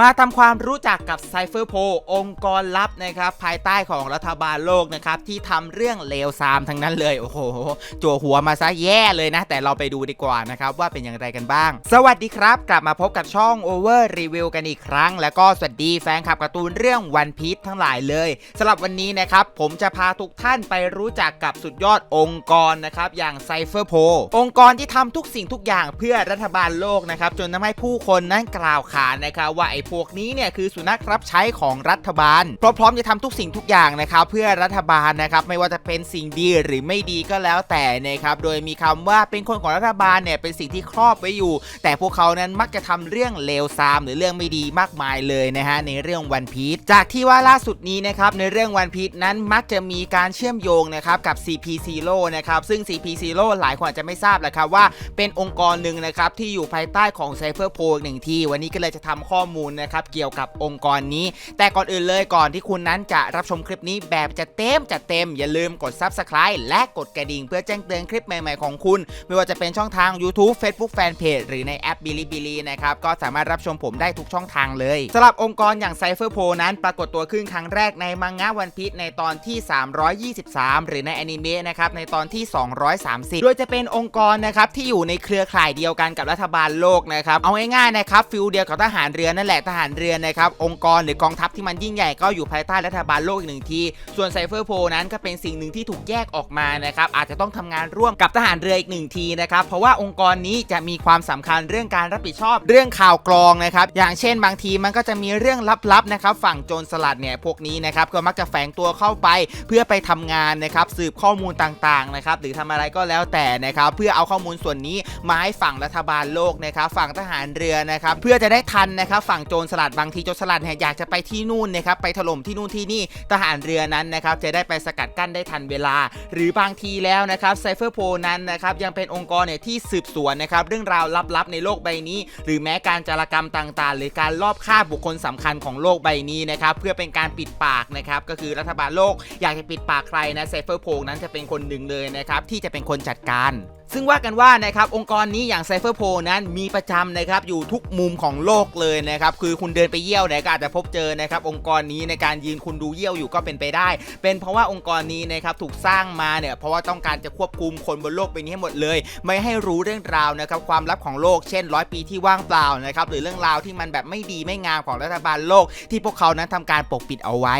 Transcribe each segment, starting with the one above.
มาทำความรู้จักกับไซเฟอร์โพองค์กรลับนะครับ ภายใต้ของรัฐบาลโลกนะครับ ที่ทำเรื่องเลวซามทั้งนั้นเลย โอ้โหจั่วหัวมาซะแย่เลยนะ แต่เราไปดูดีกว่านะครับ ว่าเป็นอย่างไรกันบ้าง สวัสดีครับ กลับมาพบกับช่อง Over Review กันอีกครั้ง แล้วก็สวัสดีแฟนคลับการ์ตูนเรื่อง One Piece ทั้งหลายเลยสำหรับวันนี้นะครับ ผมจะพาทุกท่านไปรู้จักกับสุดยอดองค์กรนะครับอย่างไซเฟอร์โพองค์กรที่ทำทุกสิ่งทุกอย่างเพื่อรัฐบาลโลกนะครับจนทำให้ผู้คนนั้นกล่าวขานนะครับว่าไอพวกนี้เนี่ยคือสุนัขรับใช้ของรัฐบาลพร้อมๆจะทำทุกสิ่งทุกอย่างนะครับเพื่อรัฐบาลนะครับไม่ว่าจะเป็นสิ่งดีหรือไม่ดีก็แล้วแต่นะครับโดยมีคำว่าเป็นคนของรัฐบาลเนี่ยเป็นสิ่งที่ครอบไว้อยู่ แต่พวกเขานั้นมักจะทำเรื่องเลวทรามหรือเรื่องไม่ดีมากมายเลยนะฮะในเรื่องวันพีชจากที่ว่าล่าสุดนี้นะครับในเรื่องวันพีชนั้นมักจะมีการเชื่อมโยงนะครับกับ CP Zero นะครับซึ่ง CP Zero หลายคนอาจจะไม่ทราบแหละครับว่าเป็นองค์กรหนึ่งนะครับที่อยู่ภายใต้ของ Cypher p o หนึ่งที่ วันนี้ก็เลยจะทำข้อมูลนะครับเกี่ยวกับองค์กรนี้ แต่ก่อนอื่นเลยก่อนที่คุณนั้นจะรับชมคลิปนี้แบบจะเต็มจะเต็ม อย่าลืมกด Subscribe และกดกระดิ่ง เพื่อแจ้งเตือนคลิปใหม่ๆของคุณ ไม่ว่าจะเป็นช่องทาง YouTube Facebook Fanpage หรือในแอป Bilibili นะครับก็สามารถรับชมผมได้ทุกช่องทางเลยสำหรับองค์กรอย่าง Cypher p o นั้นปรากฏตัวขึ้นครั้งแรกในมังงะวันพีชในตอนที่ 323 หรือในอนิเมะนะครับในตอนที่ 230 โดยจะเป็นองค์กรนะครับที่อยู่ในเครือข่ายเดียวกันกับรัฐบาลโลกนะครับเอาง่ายๆนะครับฟิลเดียวกับทหารเรือนั่นแหละทหารเรือนะครับองค์กรหรือกองทัพที่มันยิ่งใหญ่ก็อยู่ภายใต้รัฐบาลโลกอีกหนึ่งที ส่วนไซเฟอร์โพนั้นก็เป็นสิ่งหนึ่งที่ถูกแยกออกมานะครับอาจจะต้องทำงานร่วมกับทหารเรืออีกหนึ่งทีนะครับเพราะว่าองค์กรนี้จะมีความสำคัญเรื่องการรับผิดชอบเรื่องข่าวกรองนะครับอย่างเช่นบางทีมันก็จะมีเรื่องลับๆนะครับฝั่งโจรสลัดเนี่ยพวกนี้นะครับก็มักจะแฝงตัวเข้าไปเพื่อไปทำงานนะครับสืบข้อมูลต่างๆนะครับหรือทำอะไรก็แล้วแต่นะครับเพื่อเอาข้อมูลส่วนนี้มาให้ฝั่งรัฐบาลโลกนะครับฝั่งทหารเรือนะครับเพื่อจะได้ทันนะครับฝั่งโจรสลัดบางทีโจรสลัดเนี่ยอยากจะไปที่นู่นนะครับไปถล่มที่นู่นที่นี่ทหารเรือนั้นนะครับจะได้ไปสกัดกั้นได้ทันเวลา หรือบางทีแล้วนะครับไซเฟอร์โพนั้นนะครับยังเป็นองค์กรเนี่ยที่สืบสวนนะครับเรื่องราวลับๆในโลกใบนี้ หรือแม้การจารกรรมต่างๆ หรือการลอบฆ่าบุคคลสำคัญของโลกใบนี้นะครับเพื่อเป็นการปิดปากนะครับก็คือรัฐบาลโลกอยากจะปิดปากใครนะไซเฟอร์โพนั้นจะเป็นคนหนึ่งเลยนะครับที่จะเป็นคนจัดการซึ่งว่ากันว่านะครับองค์กรนี้อย่างไซเฟอร์โพนั้นมีประจำนะครับอยู่ทุกมุมของโลกเลยนะครับคือคุณเดินไปเยี่ยวนี่ก็อาจจะพบเจอนะครับองค์กรนี้ในการยืนคุณดูเยี่ยวอยู่ก็เป็นไปได้ เป็นเพราะว่าองค์กรนี้นะครับถูกสร้างมาเนี่ยเพราะว่าต้องการจะควบคุมคนบนโลกไปนี้ให้หมดเลย ไม่ให้รู้เรื่องราวนะครับความลับของโลกเช่นร้อยปีที่ว่างเปล่านะครับหรือเรื่องราวที่มันแบบไม่ดีไม่งามของรัฐบาลโลก ที่พวกเขานั้นทำการปกปิดเอาไว้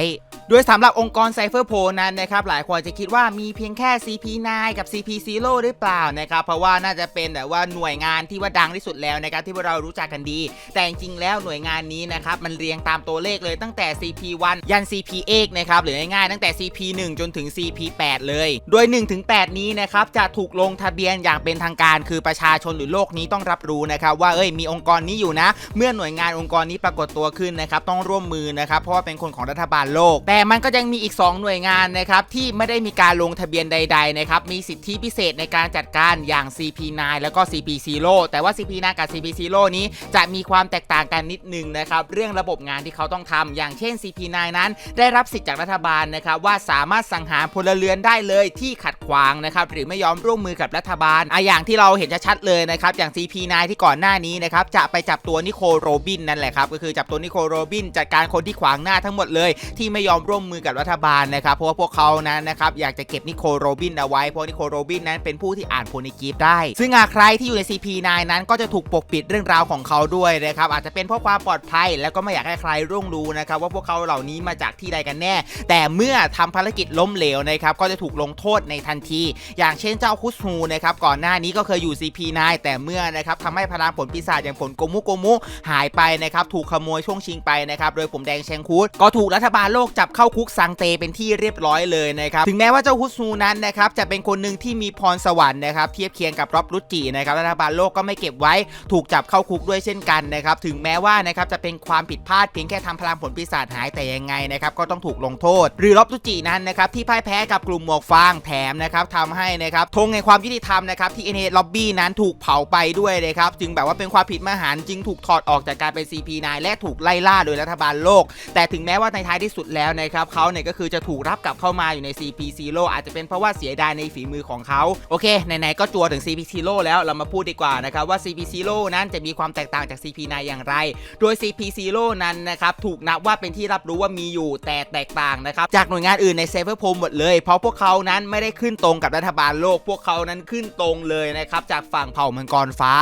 โดยสำหรับองค์กรไซเฟอร์โพนั้นนะครับหลายคนจะคิดว่ามีเพียงแค่ CP9 กับ CP Zero หรือเปล่านะครับเพราะว่าน่าจะเป็นแบบว่าหน่วยงานที่ว่าดังที่สุดแล้วนะครับที่เรารู้จักกันดี แต่จริงๆแล้วหน่วยงานนี้นะครับมันเรียงตามตัวเลขเลยตั้งแต่ CP1 ยัน CP8 นะครับหรือง่ายๆตั้งแต่ CP1 จนถึง CP8 เลย โดย 1-8 นี้นะครับจะถูกลงทะเบียนอย่างเป็นทางการ คือประชาชนหรือโลกนี้ต้องรับรู้นะครับว่าเอ้ยมีองค์กรนี้อยู่นะ เมื่อหน่วยงานองค์กรนี้ปรากฏตัวขึ้นนะครับต้องร่วมมือนะครับเพราะว่าเป็นคนของรัฐบาลโลกแต่แต่มันก็ยังมีอีก 2 หน่วยงานนะครับที่ไม่ได้มีการลงทะเบียนใด ๆ นะครับ มีสิทธิพิเศษในการจัดการอย่าง CP9 แล้วก็ CP Zero แต่ว่า CP9 กับ CP Zero นี้จะมีความแตกต่างกันนิดนึงนะครับ เรื่องระบบงานที่เขาต้องทำอย่างเช่น CP9 นั้น ได้รับสิทธิจากรัฐบาลนะครับว่าสามารถสังหารพลเรือนได้เลยที่ขัดขวางนะครับหรือไม่ยอมร่วมมือกับรัฐบาลอะอย่างที่เราเห็นชัดๆเลยนะครับอย่าง CP9 ที่ก่อนหน้านี้นะครับจะไปจับตัวนิโคลโรบินนั่นแหละครับก็คือจับตัวนิโคลโรบินจัดการคนที่ขวางหน้าทั้งหมดเลยที่ไม่ยอมร่วมมือกับรัฐบาลนะครับเพราะว่าพวกเขานั้นนะครับอยากจะเก็บนิโคโรบินเอาไว้ เพราะนิโคโรบินนั้นเป็นผู้ที่อ่านโพนิกีฟได้ ซึ่งหากใครที่อยู่ใน CP9 นั้นก็จะถูกปกปิดเรื่องราวของเขาด้วยนะครับอาจจะเป็นเพราะความปลอดภัย แล้วก็ไม่อยากให้ใครร่วงรู้นะครับว่าพวกเขาเหล่านี้มาจากที่ใดกันแน่ แต่เมื่อทำภารกิจล้มเหลวนะครับก็จะถูกลงโทษในทันที อย่างเช่นเจ้าคุสฮูนะครับก่อนหน้านี้ก็เคยอยู่ CP9 แต่เมื่อนะครับทำให้พลังผลปีศาจอย่างผลโกมุโกมุหายไปนะครับถูกขโมยช่วงชิงไปนะครับโดยผมแดงแชงคุดก็ถูกรัฐบาลโลกจับเข้าคุกซังเตเป็นที่เรียบร้อยเลยนะครับถึงแม้ว่าเจ้าคุสฮูนั้นนะครับจะเป็นคนหนึ่งที่มีพรสวรรค์นะครับเทียบเคียงกับร็อบรุจินะครับรัฐบาลโลกก็ไม่เก็บไว้ถูกจับเข้าคุกด้วยเช่นกันนะครับถึงแม้ว่านะครับจะเป็นความผิดพลาดเพียงแค่ทำพลังผลปีศาจหายแต่ยังไงนะครับก็ต้องถูกลงโทษ หรือร็อบรุจินั้นนะครับที่พ่ายแพ้กับกลุ่มหมวกฟางแถมนะครับทำให้นะครับธงในความยุติธรรมนะครับที่เอเนล็อบบี้นั้นถูกเผาไปด้วยนะครับจึงแบบว่าเป็นความผิดมหันจึงถูกถอดออกจากการเป็น CP9 และถูกไล่ล่าโดยรัฐบาลโลก แต่ถึงแม้ว่าในท้ายที่สุดแล้วนะครับเขาเนี่ยก็คือจะถูกรับกลับเข้ามาอยู่ใน CP Zero อาจจะเป็นเพราะว่าเสียดายในฝีมือของเขาโอเคไหนๆก็จัวถึง CP Zero แล้วเรามาพูดดีกว่านะครับว่า CP Zero นั้นจะมีความแตกต่างจาก CP 9 อย่างไร โดย CP Zero นั้นนะครับถูกนับว่าเป็นที่รับรู้ว่ามีอยู่แต่แตกต่างนะครับจากหน่วยงานอื่นในเซฟเวอร์โพหมดเลย เพราะพวกเขานั้นไม่ได้ขึ้นตรงกับรัฐบาลโลก พวกเขานั้นขึ้นตรงเลยนะครับจากฝั่งเผ่ามังกรฟ้า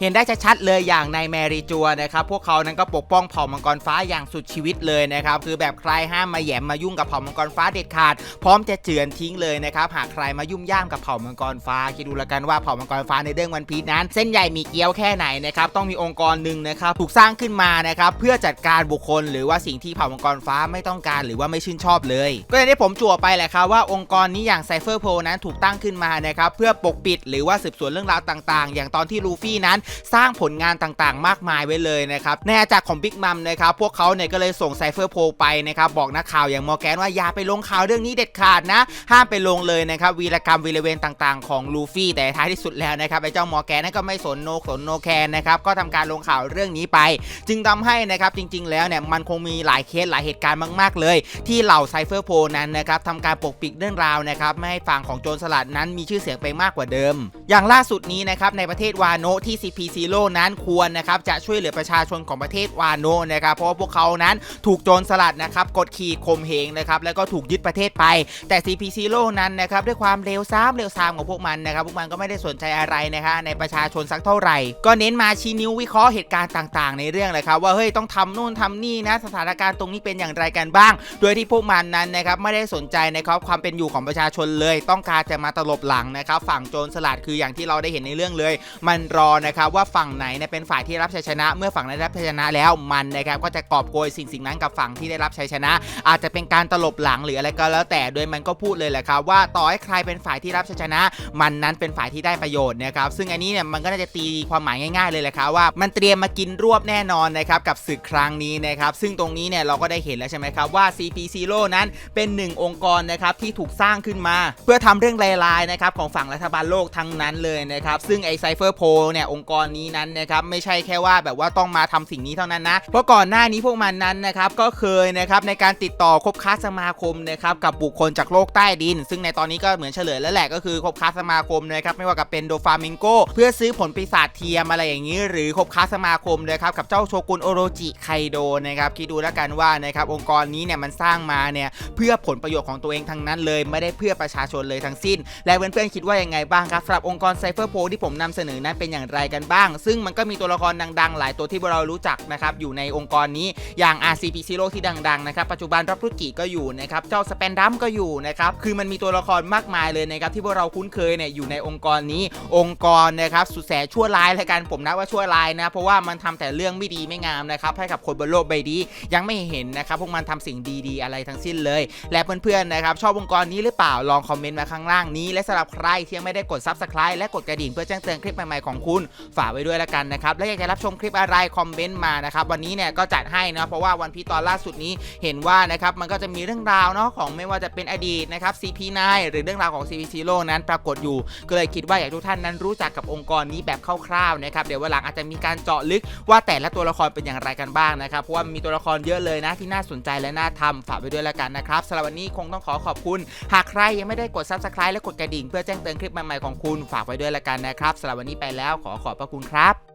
เห็นได้ชัดๆเลยอย่างในแมรี่จัวนะครับพวกเขานั้นก็ปกป้องเผ่ามังกรฟ้าอย่างสุดชีวิตเลยนะครับคือแบบใครห้ามมาแยมมายุ่งกับเผ่ามังกรฟ้าเด็ดขาด พร้อมจะเจือนทิ้งเลยนะครับหากใครมายุ่มย่ามกับเผ่ามังกรฟ้าคิดดูละกันว่าเผ่ามังกรฟ้าในเรื่องวันพีชนั้น เส้นใหญ่มีเกี้ยวแค่ไหนนะครับต้องมีองค์กรหนึ่งนะครับถูกสร้างขึ้นมานะครับเพื่อจัดการบุคคล หรือว่าสิ่งที่เผ่ามังกรฟ้าไม่ต้องการหรือว่าไม่ชื่นชอบเลย ก็อย่างที่ผมจั่วไปแหละครับว่าองค์กรนี้อย่างไซเฟอร์โพนั้นถูกตั้งขึ้นมานะครับเพื่อปกปิดหรือว่าสืบสวนเรื่องราวต่าง ๆ อย่างตอนที่ลูฟี่นั้นสร้างผลงานต่างๆ มากมายไว้เลยนะครับในอาจากของบิ๊กมัมนะครับพวกเขาเนี่ยก็เลยส่งไซเฟอร์โพไปนะครับบอกนักข่าวอย่างมอร์แกนว่าอย่าไปลงข่าวเรื่องนี้เด็ดขาดนะ ห้ามไปลงเลยนะครับวีรกรรมวีรเวรต่างๆ ของลูฟี่แต่ท้ายที่สุดแล้วนะครับไอ้เจ้ามอร์แกนนั่นก็ไม่สนโนสนโนแคนนะครับก็ทำการลงข่าวเรื่องนี้ไป จึงทำให้นะครับจริง ๆ แล้วเนี่ยมันคงมีหลายเคสหลายเหตุการณ์มาก ๆ เลย ที่เหล่าไซเฟอร์โพนั้นนะครับทำการปกปิดเรื่องราวนะครับไม่ให้ฝั่งของโจรสลัดนั้นมีชื่อเสียงไปมากกว่าเดิม อย่างล่าสุดนี้นะครับในประเทศวาโนทะที่ CP Zero นั้นควรนะครับจะช่วยเหลือประชาชนของประเทศวาโนนะครับเพราะว่าพวกเขานั้นถูกโจรสลัดนะครับกดขี่ข่มเหงนะครับแล้วก็ถูกยึดประเทศไป แต่ CP Zero นั้นนะครับด้วยความเร็วซ้ำเร็วซ้ำของพวกมันนะครับพวกมันก็ไม่ได้สนใจอะไรนะคะในประชาชนสักเท่าไหร่ ก็เน้นมาชี้นิ้ววิเคราะห์เหตุการณ์ต่างๆ ในเรื่องเลยครับว่าเฮ้ยต้องทำนู่นทำนี่นะสถานการณ์ตรงนี้เป็นอย่างไรกันบ้าง โดยที่พวกมันนั้นนะครับไม่ได้สนใจนะครับความเป็นอยู่ของประชาชนเลย ต้องการจะมาตลบหลังนะครับฝั่งโจรสลัดคืออย่างที่เราได้เห็นในเรื่องเลย มันรอนะครับว่าฝั่งไหนเป็นฝ่ายที่รับชัยชนะ เมื่อฝั่งนั้นได้รับชัยชนะแล้วมันนะครับก็จะกอบโกยสิ่งสิ่งนั้นกับฝั่งที่ได้รับชัยชนะ อาจจะเป็นการตลบหลังหรืออะไรก็แล้วแต่โดยมันก็พูดเลยแหละครับว่าต่อให้ใครเป็นฝ่ายที่รับชัยชนะ มันนั้นเป็นฝ่ายที่ได้ประโยชน์นะครับซึ่งอันนี้เนี่ยมันก็น่าจะตีความหมายง่าย ๆเลยแหละครับว่ามันเตรียมมากินรวบแน่นอนนะครับกับศึกครั้งนี้นะครับซึ่งตรงนี้เนี่ยเราก็ได้เห็นแล้วใช่ไหมครับว่า CP Zero นั้นเป็นหนึ่งองค์กรนะครับที่ถูกสร้างขึ้นมา เพื่อทำเรื่องลายๆนะครับของฝั่งรัฐบาลโลกทั้งนั้นเลยนะครับซึ่งไอไซเฟอร์โพเนี่ยองค์กรนี้นั้นนะครับไม่ใช่แค่ว่าแบบว่าต้องมาทำสิ่งนี้เท่านั้นนะ เพราะก่อนหน้านี้พวกมันนั้นนะครับก็เคยนะครับในการติดต่อคบค้าสมาคมนะครับกับบุคคลจากโลกใต้ดิน ซึ่งในตอนนี้ก็เหมือนเฉลยแล้วแหละก็คือคบค้าสมาคมนะครับไม่ว่ากับเป็นโดฟามิงโกเพื่อซื้อผลปีศาจเทียมอะไรอย่างนี้ หรือคบค้าสมาคมนะครับกับเจ้าโชกุนโอโรจิไคโดนะครับคิดดูแล้วกันว่านะครับองค์กรนี้เนี่ยมันสร้างมาเนี่ยเพื่อผลประโยชน์ของตัวเองทั้งนั้นเลย ไม่ได้เพื่อประชาชนเลยทั้งสิ้น และเพื่อนๆคิดว่ายังไงบ้างครับสำหรับองค์กรไซเฟอร์โพที่ผมนำเสนอนั้นเป็นอย่างไรกันบ้าง ซึ่งมันก็มีตัวละครดังๆ หลายตัวที่เรารู้จักนะครับอยู่ในองค์กรนี้อย่าง RCP Zero ที่ดังๆนะครับปัจจุบันรับรุกิก็อยู่นะครับเจ้าสเปนดัมก็อยู่นะครับคือมันมีตัวละครมากมายเลยนะครับที่พวกเราคุ้นเคยเนี่ยอยู่ในองค์กรนี้ องค์กรนะครับสุดแสนชั่วร้ายเลยกันผมนับว่าชั่วร้ายนะเพราะว่ามันทำแต่เรื่องไม่ดีไม่งามนะครับให้กับคนบนโลกใบนี้ยังไม่เห็นนะครับพวกมันทำสิ่งดีๆ อะไรทั้งสิ้นเลย และเพื่อนๆนะครับชอบองค์กรนี้หรือเปล่าลองคอมเมนต์มาข้างล่างนี้ และสำหรับใครที่ยังไม่ได้กด Subscribe และกดกระดิ่งเพื่อแจ้งเตือนคลิปใหม่ๆของคุณฝากไว้ด้วยละกันนะครับ และอยากจะรับชมคลิปอะไรคอมเมนต์มานะครับวันนี้เนี่ยก็จัดให้นะเพราะว่าวันพีตอนล่าสุดนี้เห็นว่านะครับมันก็จะมีเรื่องราวเนาะของไม่ว่าจะเป็นอดีตนะครับ CP9 หรือเรื่องราวของ CP Zero นั้นปรากฏอยู่ ก็เลยคิดว่าอยากทุกท่านนั้นรู้จักกับองค์กรนี้แบบคร่าวๆนะครับเดี๋ยววันหลังอาจจะมีการเจาะลึกว่าแต่ละตัวละครเป็นอย่างไรกันบ้างนะครับเพราะว่ามีตัวละครเยอะเลยนะที่น่าสนใจและน่าทำฝากไว้ด้วยละกันนะครับสำหรับวันนี้คงต้องขอขอบคุณ หากใครยังไม่ได้กด Subscribe และกดกระดิ่ง เพื่อแจ้งเตือนคลิปใหม่ๆของคุณฝากไว้ด้วยละกันนะครับสำหรับวันนี้ไปแล้วขอขอบพระคุณครับ